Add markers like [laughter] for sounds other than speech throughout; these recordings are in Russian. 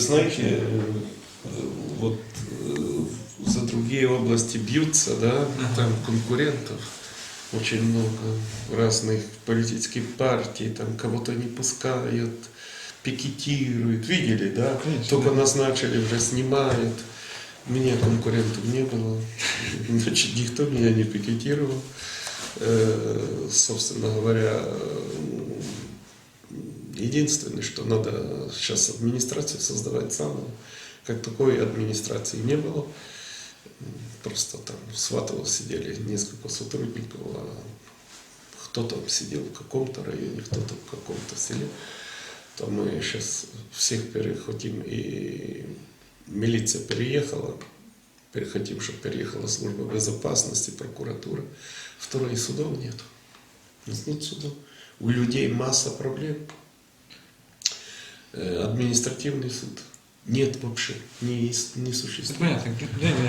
знаете, э, вот э, за другие области бьются, да, там конкурентов очень много разных политических партий, там кого-то не пускают, пикетируют, видели, да? Конечно, Только да. назначили, уже снимают. Меня конкурентов не было, [laughs] значит, никто меня не пикетировал. Э, Собственно говоря, единственное, что надо сейчас администрацию создавать заново. Как такой администрации не было. Просто там Сватово сидели несколько сотрудников, а кто там сидел в каком-то районе, кто-то в каком-то селе. То мы сейчас всех перехотим, и милиция переехала, перехотим, чтобы переехала служба безопасности, прокуратура. Второй судов нет. Нет судов. У людей масса проблем. Э, Административный суд нет вообще, не, не существует.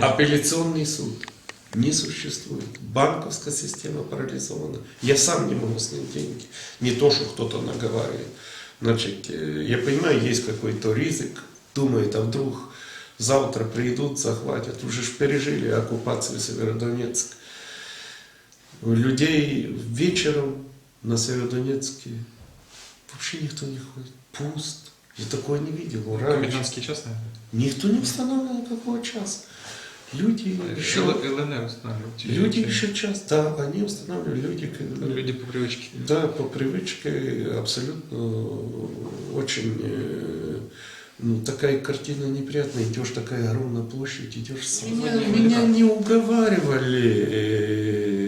Апелляционный суд не существует. Банковская система парализована. Я сам не могу снять деньги. Не то, что кто-то наговаривает. Значит, э, я понимаю, есть какой-то риск. Думает, а вдруг завтра придут, захватят. Уже ж пережили оккупацию Северодонецка. Людей вечером на Северодонецке вообще никто не ходит. Пусто. Я такое не видел. Раньше. Комендантский час, наверное. Никто не устанавливал какого часа. Люди еще, ЛНР устанавливал. люди еще час, да, они устанавливали, люди, Люди по привычке. да, по привычке абсолютно очень, э, ну, такая картина неприятная, идешь такая огромная площадь, идешь, меня, Сегодня меня как? не уговаривали, э,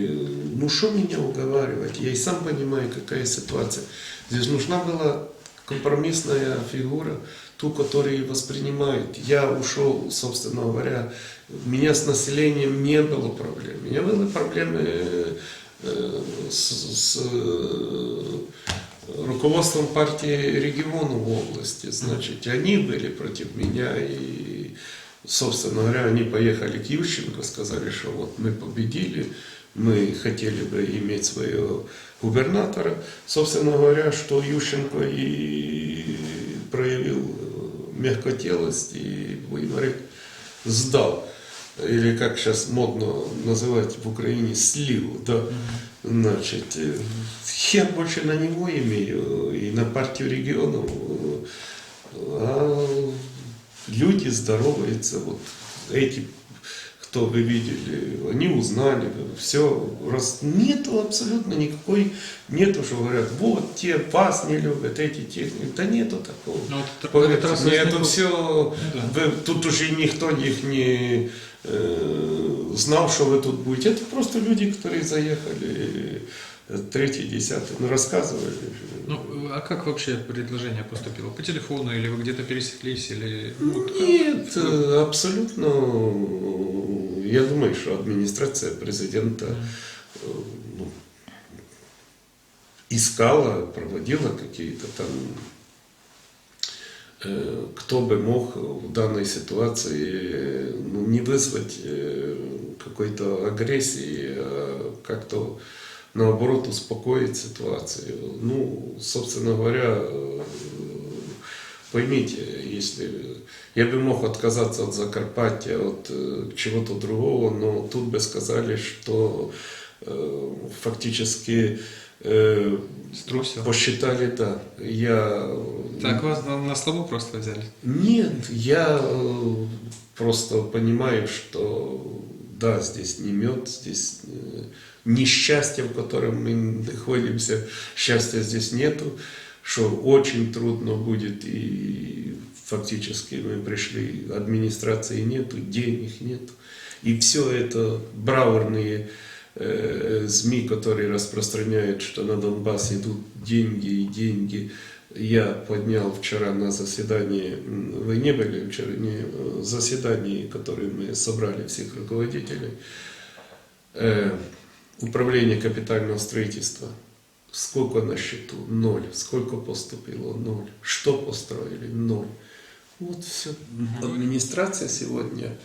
ну что меня уговаривать, я и сам понимаю, какая ситуация. Здесь нужна была компромиссная фигура, ту, которую воспринимают. Я ушел, собственно говоря, у меня с населением не было проблем. У меня были проблемы э, с, с, э, руководством партии региона в области. Значит, они были против меня и, собственно говоря, они поехали к Ющенко, сказали, что вот мы победили, мы хотели бы иметь своего губернатора. Собственно говоря, что Ющенко и проявил э, мягкотелость и, говорить, сдал. Или как сейчас модно называть в Украине, слил, да. Значит, э, я больше на него имею и на партию регионов. э, А люди здороваются, вот эти, кто вы видели, они узнали, все, раз нету абсолютно никакой, нету, что говорят, вот те вас не любят, эти те, да нету такого. Ну, вот этот раз это все, да. тут уже никто их не э, знал, что вы тут будете. Это просто люди, которые заехали, третий, десятый, ну, рассказывали. Ну, а как вообще предложение поступило? По телефону или вы где-то пересеклись? Или... Нет, э, абсолютно. Я думаю, что администрация президента э, ну, искала, проводила какие-то там, э, кто бы мог в данной ситуации ну, не вызвать какой-то агрессии, а как-то наоборот успокоить ситуацию. Ну, собственно говоря, э, поймите, если я бы мог отказаться от Закарпатья, от э, чего-то другого, но тут бы сказали, что э, фактически Струсил. посчитали, да. Я Так вас на, на слабо просто взяли? нет, я просто понимаю, что да, здесь не мед, здесь несчастье, в котором мы находимся, счастья здесь нету, что очень трудно будет и фактически мы пришли, администрации нету, денег нету. И все это браурные э, СМИ, которые распространяют, что на Донбасс идут деньги и деньги. Я поднял вчера на заседании, вы не были вчера, не, э, заседании, которое мы собрали всех руководителей, э, управление капитального строительства. Сколько на счету? Ноль. Сколько поступило? Ноль. Что построили? Ноль. Вот все. Администрация сегодня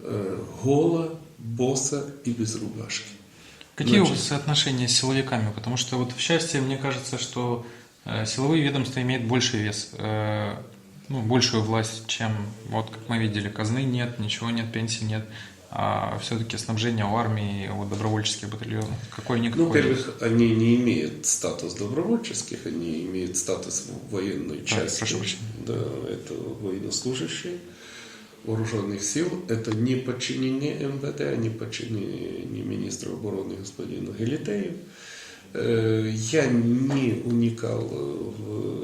э, гола, босса и без рубашки. Какие у Значит- вас отношения с силовиками? Потому что вот в счастье, мне кажется, что э, силовые ведомства имеют больший вес. Ну, большую власть, чем, вот как мы видели, казны нет, ничего нет, пенсии нет, а все-таки снабжение у армии, у добровольческих батальонов, какой-никакой. Ну, во-первых, они не имеют статус добровольческих, они имеют статус военной части. прошу прощения. Да, это военнослужащие вооруженных сил. Это не подчинение МВД, не подчинение министру обороны господину Гелитею. Э, Я не уникал э, в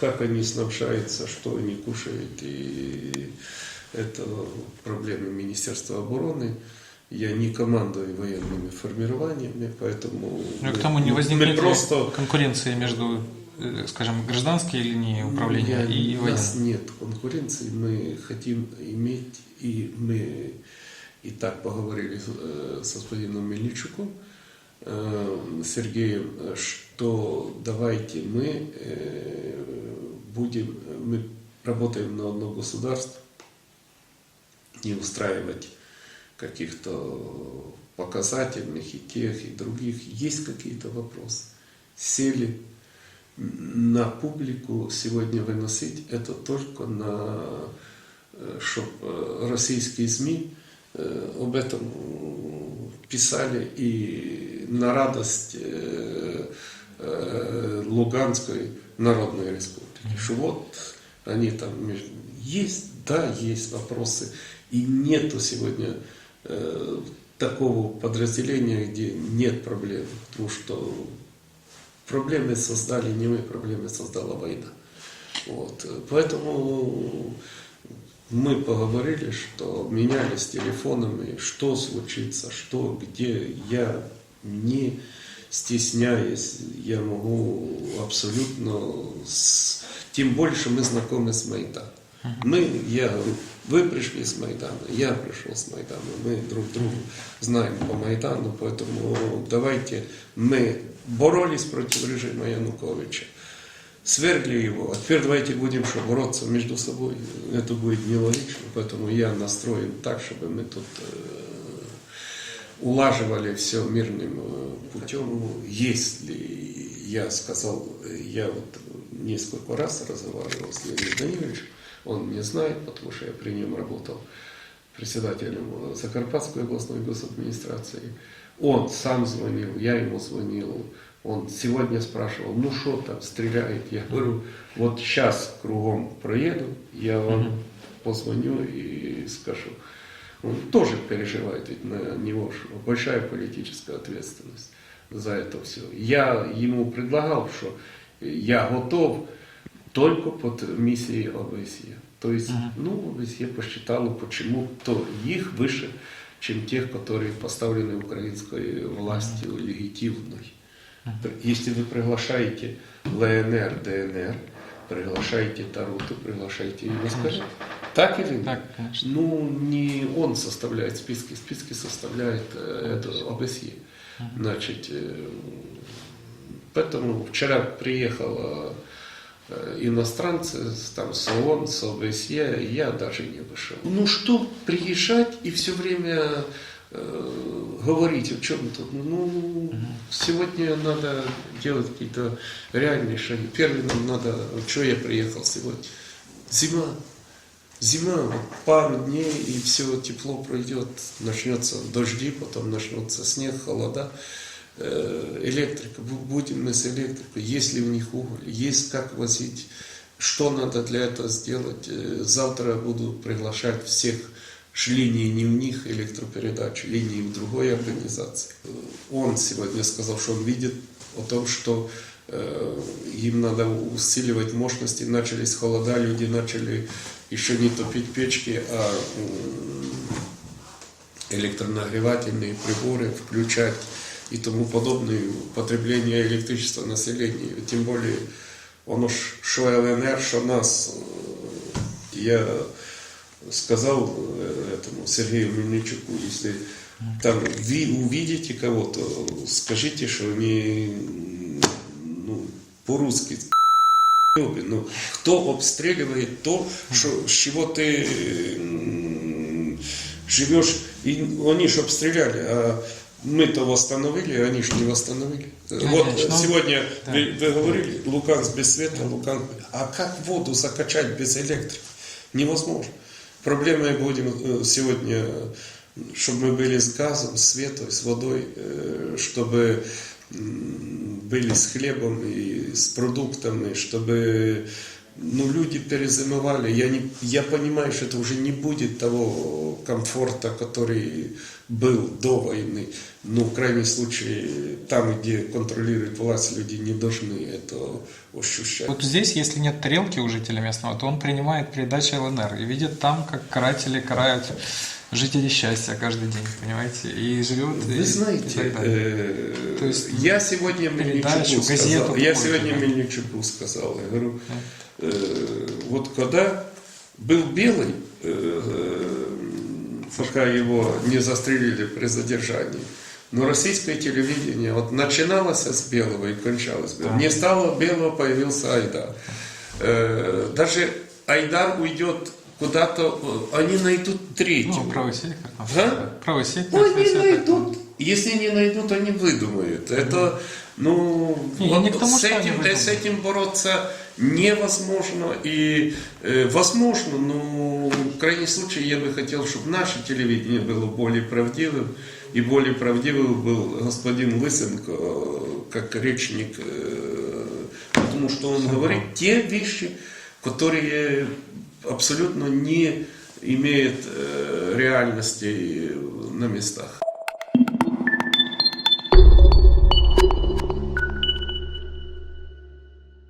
как они снабжаются, что они кушают, и это проблемы Министерства обороны. Я не командую военными формированиями, поэтому Ну, к тому не возникнет просто конкуренции между, э, скажем, гражданской линией управления Я- и У нас военной? нет конкуренции, мы хотим иметь, и мы и так поговорили с, э, господином Мельничуком, э, Сергеем, э, что давайте мы э, будем, мы работаем на одно государство, не устраивать каких-то показательных и тех, и других. Есть какие-то вопросы. Сели на публику сегодня выносить это только на чтобы российские СМИ э, об этом писали и на радость э, э, Луганской Народной Республики. Что вот они там есть, да, есть вопросы. И нету сегодня э, такого подразделения, где нет проблем. Потому что проблемы создали не мы, проблемы создала война. Вот. Поэтому мы поговорили, что менялись телефонами, что случится, что, где. Я не стесняясь, я могу абсолютно... с- Тем больше мы знакомы с Майданом. Мы, я говорю, вы пришли с Майдана, я пришел с Майдана, мы друг друга знаем по Майдану, поэтому давайте мы боролись против режима Януковича, свергли его, а теперь давайте будем что, бороться между собой. Это будет нелогично, поэтому я настроен так, чтобы мы тут э, улаживали все мирным э, путем. Если я сказал, э, я вот несколько раз разговаривал с Леонидом Даниловичем, он не знает, потому что я при нем работал председателем Закарпатской областной госадминистрации. Он сам звонил, я ему звонил. Он сегодня спрашивал, ну что там, стреляет? Я говорю, вот сейчас кругом проеду, я вам позвоню и скажу. Он тоже переживает, ведь на него ж большая политическая ответственность за это все. Я ему предлагал, что я готов только под миссией ОБСЕ. То есть, ну, ОБСЕ посчитала почему-то их выше, чем тех, которые поставлены украинской властью легитимной. Если вы приглашаете ЛНР, ДНР, приглашаете Таруту, приглашаете Югославию, так или нет? Так, конечно. Ну, не он составляет списки, списки составляет э, это ОБСЕ. Значит, э, поэтому вчера приехала э, иностранцы там с ООН, с ОБСЕ, я даже не вышел. Ну что приезжать и все время э, говорить о чем-то? Ну, сегодня надо делать какие-то реальные шаги. Первый нам надо, что я приехал сегодня? Зима. Зима, вот пару дней и все тепло пройдет, начнется дожди, потом начнется снег, холода, Э, электрика, Бу- будем мы с электрикой, есть ли у них уголь, есть как возить, что надо для этого сделать. Э, Завтра буду приглашать всех линии не у них электропередач, линии в другой организации. Он сегодня сказал, что он видит о том, что э, им надо усиливать мощности, начались холода, люди начали еще не топить печки, а электронагревательные приборы включать и тому подобное потребление электричества населения. Тем более, оно що ЛНР, що нас. Э, Я сказал э, этому Сергею Мельничуку, если там ви увидите кого-то, скажите, что они ну, по-русски Ну, хто обстрілює то, що, з чого ти м, живеш, і вони ж обстріляли, а Мы-то восстановили, а они же не восстановили. Вот Конечно. сегодня Да. вы, вы говорили, Луганск без света, Луганск... А как воду закачать без электрики? Невозможно. Проблемой будем э, сегодня, чтобы мы были с газом, с светом, с водой, э, чтобы м, были с хлебом и с продуктами, чтобы ну, люди перезимовали. Я, не, я понимаю, что это уже не будет того комфорта, который был до войны. Но, в крайнем случае, там, где контролирует власть, люди не должны это ощущать. Вот здесь, если нет тарелки у жителя местного, то он принимает передачи ЛНР и видит там, как каратели карают жителей счастья каждый день, понимаете, и живет. и- Вы и знаете, далее. э, То есть, я сегодня Мельничуку сказал, я сегодня да? Мельничуку сказал, я говорю, э, вот когда был белый, э, пока его не застрелили при задержании, но российское телевидение вот начиналось с белого и кончалось белым. Не стало белого, появился Айдар. Э, Даже Айдар уйдет куда-то, они найдут третьего. Ну, правый сектор. там Да? Правый сектор. Ну, они найдут. Если не найдут, они выдумают. Это, ну, Не, я не тому, с, этим, выдумают. с этим бороться невозможно. И э, возможно, но в крайнем случае я бы хотел, чтобы наше телевидение было более правдивым. И более правдивым был господин Лысенко, э, как речник, э, потому что он говорит те вещи, которые абсолютно не имеют э, реальности на местах.